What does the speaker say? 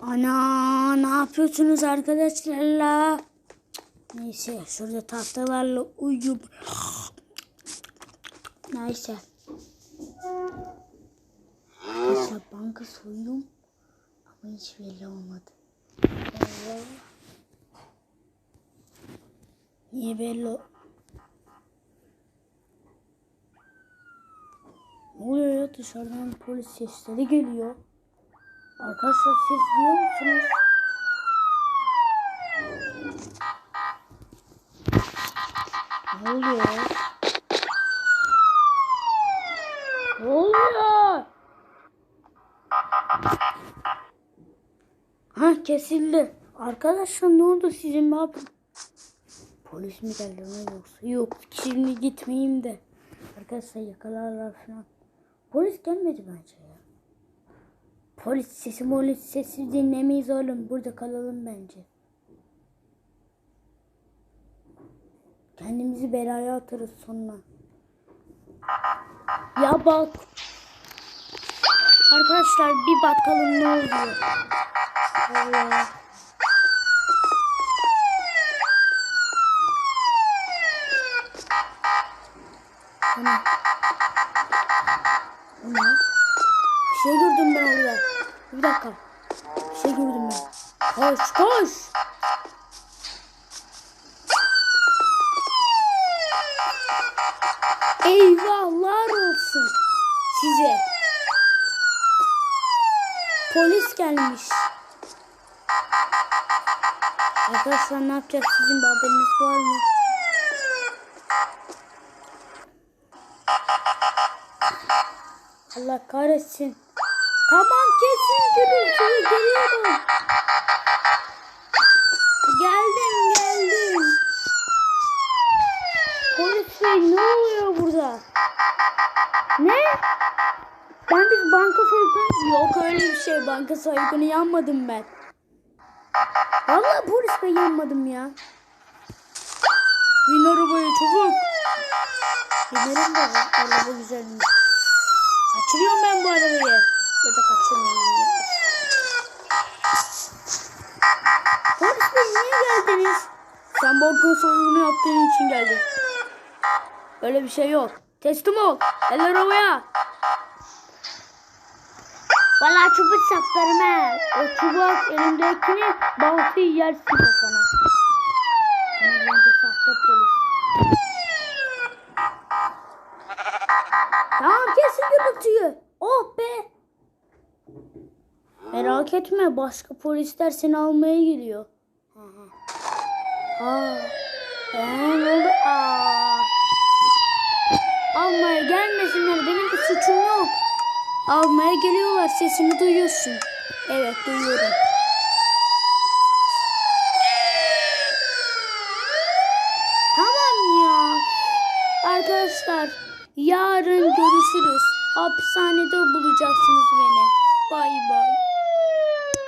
Ana ne yapıyorsunuz arkadaşlarla? Neyse şurada tahtalarla uyuyup Neyse. Arkadaşlar banka soydum ama hiç belli olmadı. Allah. Niye belli Ne oluyor ya dışarıdan polis sesleri geliyor. Arkadaşlar siz duyuyor musunuz? Ne oluyor? Ne oluyor? Ha kesildi. Arkadaşlar ne oldu sizin ne? Polis mi geldi mi yoksa? Yok şimdi gitmeyeyim de. Arkadaşlar yakalarlar falan. Polis gelmedi bence. Polis sesi polis sesi dinlemeyiz oğlum. Burada kalalım bence. Kendimizi belaya atarız sonra. Ya bak. Arkadaşlar bir bakalım ne oluyor. Allah. Ana. Ne? Bir şey gördüm ben orada. Bir dakika. Bir şey gördüm ben. Koş koş. Eyvahlar olsun size. Polis gelmiş. Arkadaşlar ne yapacağız sizin haberiniz var mı? Allah kahretsin. Tamam kesin gürültüyü geliyorum. Geldim geldim. Polis bey ne oluyor burada? Ne? Ben biz banka soygunu... Yok öyle bir şey banka soygunu yanmadım ben. Vallahi polis bey yanmadım ya. Bin arabaya çabuk. Binerim de araba güzelmiş. Kaçırıyorum ben bu arabayı. Ya da kaçırmayayım ya. Polis bey niye geldiniz? Sen banka soygunu yaptığın için geldin. Öyle bir şey yok. Teslim ol. Eller havaya. Valla çubuk saplarım. O çubuk elimdekini baltayı yersin kafana. Ama bence sahte polis. Tamam kesin gürültüyü. Oh be. Merak etme başka polisler seni almaya geliyor. Aa. Ne oldu? Aa. Almaya gelmesinler. Benim bir suçum yok. Almaya geliyorlar. Sesini duyuyorsun. Evet duyuyorum. Tamam ya. Arkadaşlar yarın görüşürüz. Hapishanede bulacaksınız beni. Bay bay.